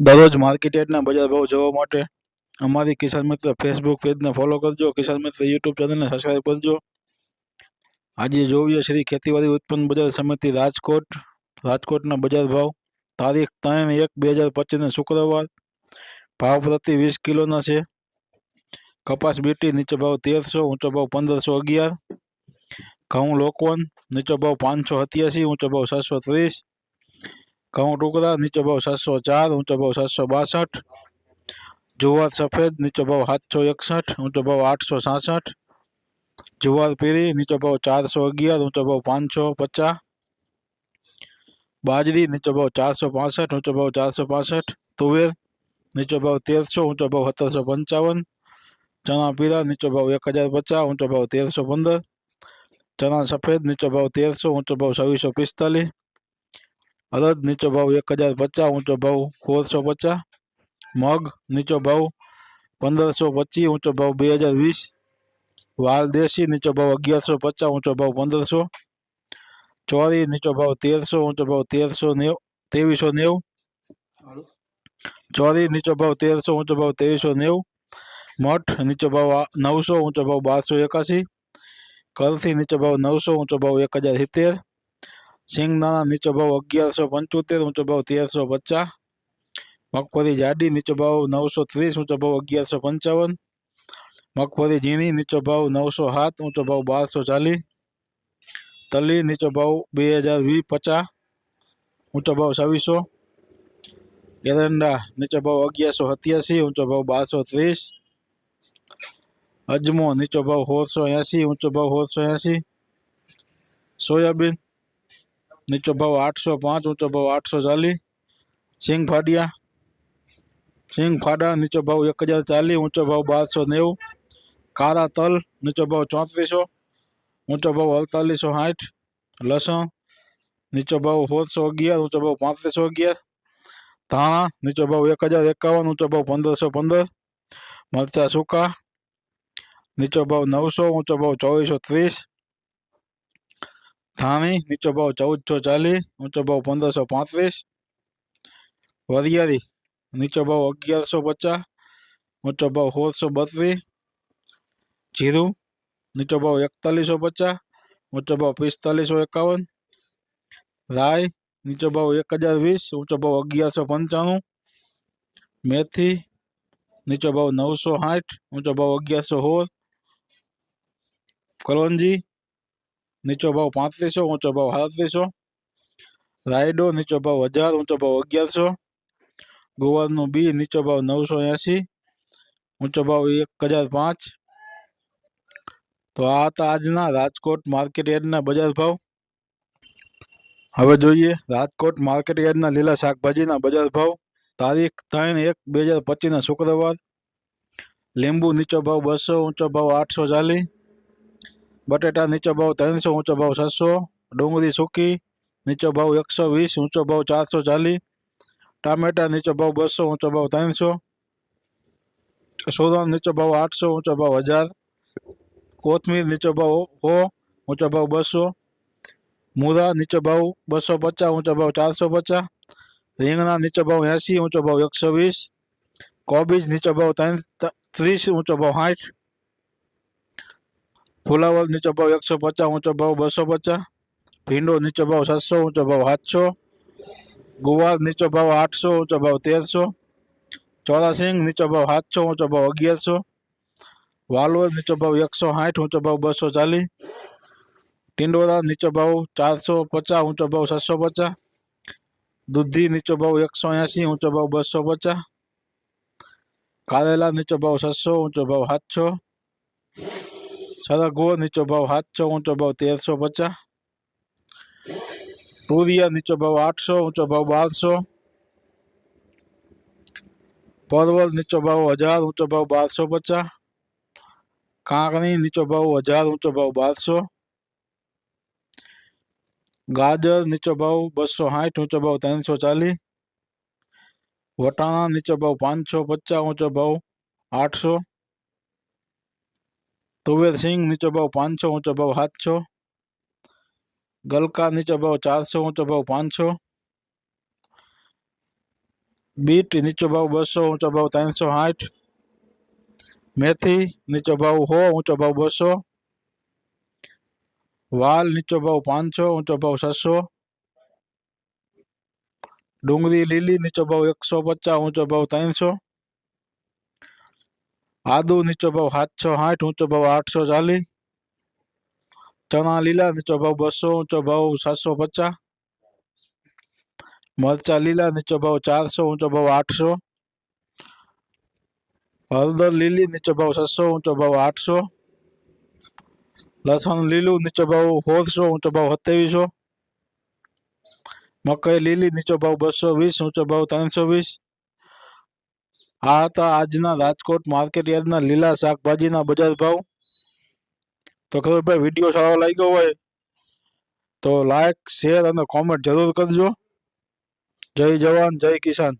દરરોજ માર્કેટ યાર્ડના બજાર ભાવ જોવા માટે અમારી કિસાન મિત્ર ફેસબુક પેજને ફોલો કરજો કિસાન મિત્ર યુટ્યુબ ચેનલને સબસ્ક્રાઈબ કરજો આજે જોઈએ શ્રી ખેતીવાડી ઉત્પન્ન બજાર સમિતિ રાજકોટ રાજકોટના બજાર ભાવ તારીખ ત્રણ એક બે હજાર પચીસને શુક્રવાર ભાવ પ્રતિ વીસ કિલોના છે કપાસ બીટી નીચો ભાવ તેરસો ઊંચો ભાવ પંદરસો અગિયાર ઘઉં લોકવન નીચો ભાવ પાંચસો સત્યાસી ઊંચો ભાવ સાતસો ત્રીસ ઘઉં ટુકડા નીચો ભાવ સાતસો ચાર ઊંચો ભાવ સાતસો બાસઠ જુવાર સફેદ નીચો ભાવ સાતસો એકસઠ ઊંચો ભાવ આઠસો સાસઠ જુવાર પીળી નીચો ભાવ ચારસો અગિયાર ઊંચો ભાવ પાંચસો પચાસ બાજરી નીચો ભાવ ચારસો પાસઠ ઊંચો ભાવ ચારસો પાસઠ તુવેર નીચો ભાવ તેરસો ઊંચો ભાવ સત્તરસો પંચાવન ચણા પીળા નીચો ભાવ એક હજાર પચાસ ઊંચો ભાવ તેરસો પંદર ચણા સફેદ નીચો ભાવ તેરસો ઊંચો ભાવ છવ્વીસો પિસ્તાલીસ અડદ નીચો ભાવ એક હજાર પચાસ ઊંચો ભાવ સોળસો પચાસ મગ નીચો ભાવ પંદરસો પચીસ ઊંચો ભાવ બે હજાર વીસ વાલ દેશી નીચો ભાવ અગિયારસો પચાસ ઊંચો ભાવ પંદરસો ચોરી નીચો ભાવ તેરસો ઊંચો ભાવ તેરસો નેવ ત્રેવીસો નેવું ચોરી નીચો ભાવ તેરસો ઊંચો ભાવ ત્રેવીસો નેવું મઠ નીચો ભાવ આ- નવસો ઊંચો ભાવ બારસો એકાસી કરથી નીચો ભાવ નવસો ઊંચો ભાવ એક હજાર સિત્તેર સિંગદાણા નીચો ભાવ અગિયારસો પંચોતેર ઊંચો ભાવ તેરસો પચાસ મગફળી જાડી નીચો ભાવ નવસો ત્રીસ ઊંચો ભાવ અગિયારસો પંચાવન મગફળી ઝીણી નીચો ભાવ નવસો સાત ઊંચો ભાવ બારસો ચાલીસ તલી નીચો ભાવ બે હજાર વીસ પચાસ ઊંચો ભાવ છવ્વીસો એરંડા નીચો ભાવ અગિયારસો સત્યાસી ઊંચો ભાવ બારસો ત્રીસ અજમો નીચો ભાવ સોળસો એંસી ઊંચો ભાવ સોળસો એંસી સોયાબીન નીચો ભાવ આઠસો પાંચ ઊંચો ભાવ આઠસો ચાલીસ સિંગ ફાડિયા સિંગ ફાડા નીચો ભાવ એક હજાર ચાલીસ ઊંચો ભાવ બારસો નેવું કારા તલ નીચો ભાવ ચોત્રીસો ઊંચો ભાવ અડતાલીસો સાઠ લસણ નીચો ભાવ સોળસો અગિયાર ઊંચો ભાવ પાંત્રીસો અગિયાર ધાણા નીચો ભાવ એક હજાર એકાવન ઊંચો ભાવ પંદરસો પંદર મરચા સૂકા નીચો ભાવ નવસો ઊંચો ભાવ ચોવીસો ત્રીસ ધાણી નીચો ભાવ ચૌદસો ચાલીસ ઊંચો ભાવ પંદરસો પાંત્રીસ વરિયાળી નીચો ભાવ અગિયારસો પચાસ ઊંચો ભાવ સોળસો બત્રીસ જીરું નીચો ભાવ એકતાલીસો પચાસ ઊંચો ભાવ પિસ્તાલીસો એકાવન રાય નીચો ભાવ એક હજાર વીસ ઊંચો ભાવ અગિયારસો પંચાણું મેથી નીચો ભાવ નવસો સાઠ ઊંચો ભાવ અગિયારસો સોળ કલોંજી નીચો ભાવ પાંત્રીસો, ઊંચો ભાવ સાડત્રીસો. રાયડો, નીચો ભાવ હજાર, ઊંચો ભાવ અગિયારસો. ગુવારનું બી નીચો ભાવ નવસો એંસી, ઊંચો ભાવ એક હજાર પાંચ. તો આ હતા આજના રાજકોટ માર્કેટ યાર્ડના બજાર ભાવ. હવે જોઈએ રાજકોટ માર્કેટ યાર્ડના લીલા શાકભાજીના બજાર ભાવ. તારીખ ત્રણ એક બે હજાર પચીસના શુક્રવાર. લીંબુ નીચો ભાવ બસો, ઊંચો ભાવ આઠસો ચાલીસ. બટેટા નીચો ભાવ ત્રણસો ઊંચો ભાવ છસો ડુંગળી સૂકી નીચો ભાવ એકસો વીસ ઊંચો ભાવ ચારસો ચાલીસ ટામેટા નીચો ભાવ બસો ઊંચો ભાવ ત્રણસો સોરણ નીચો ભાવ આઠસો ઊંચો ભાવ હજાર કોથમીર નીચો ભાવ સો ઊંચો ભાવ બસો મૂળા નીચો ભાવ બસો પચાસ ઊંચો ભાવ ચારસો પચાસ રીંગણા નીચો ભાવ એંસી ઊંચો ભાવ એકસો વીસ કોબીજ નીચો ભાવ ત્રણ ત્રીસ ઊંચો ભાવ સાઠ ફુલાવર નીચો ભાવ એકસો પચાસ ઊંચો ભાવ બસો પચાસ ભીંડો નીચો ભાવ સાતસો ઊંચો ભાવ સાતસો ગુવાર નીચો ભાવ આઠસો ઊંચો ભાવ તેરસો ચોરાસિંગ નીચો ભાવ સાતસો ઊંચો ભાવ અગિયારસો વાલોર નીચો ભાવ એકસો સાઠ ઊંચો ભાવ બસો ચાલીસ ટિંડોરા નીચો ભાવ ચારસો પચાસ ઊંચો ભાવ છસો પચાસ દૂધી નીચો ભાવ એકસો એંસી ઊંચો ભાવ બસો પચાસ કારેલા નીચો ભાવ છસો ઊંચો ભાવ સાતસો સરગવો નીચો ભાવ સાતસો ઊંચો ભાવ તેરસો પચાસ તુરિયા નીચો ભાવ આઠસો ઊંચો ભાવ બારસો પરવલ નીચો ભાવ હજાર ઊંચો ભાવ બારસો પચાસ કાંકણી નીચો ભાવ હજાર ઊંચો ભાવ બારસો ગાજર નીચો ભાવ બસો સાઠ ઊંચો ભાવ ત્રણસો ચાલીસ વટાણા નીચો ભાવ પાંચસો પચાસ ઊંચો ભાવ આઠસો તુવેર સિંગ નીચો ભાવ પાંચસો, ઊંચો ભાવ સાતસો. ગલકા નીચો ભાવ ચારસો, ઊંચો ભાવ પાંચસો. બીટ નીચો ભાવ બસો, ઊંચો ભાવ ત્રણસો સાઠ. મેથી નીચો ભાવ હો ઊંચો ભાવ બસો. વાલ નીચો ભાવ પાંચસો, ઊંચો ભાવ છસો. ડુંગળી લીલી નીચો ભાવ એકસો પચાસ, ઊંચો ભાવ ત્રણસો. આદુ નીચો ભાવ સાતસો સાઠ, ઊંચો ભાવ આઠસો ચાલીસ, ચણા લીલા નીચો ભાવ બસો, ઊંચો ભાવ સાતસો પચાસ, મરચા લીલા નીચો ભાવ ચારસો, ઊંચો ભાવ આઠસો, હળદર લીલી નીચો ભાવ છસો, ઊંચો ભાવ આઠસો, લસણ લીલું નીચો ભાવ સોળસો, ઊંચો ભાવ સત્યાવીસો, મકાઈ લીલી નીચો ભાવ બસો વીસ, ઊંચો ભાવ ત્રણસો વીસ આ હતા આજના રાજકોટ માર્કેટ યાર્ડના લીલા શાકભાજીના બજાર ભાવ. તો ખબર ભાઈ વીડિયો સારો લાગ્યો હોય તો લાઈક શેર અને કોમેન્ટ જરૂર કરજો. જય જવાન, જય કિસાન.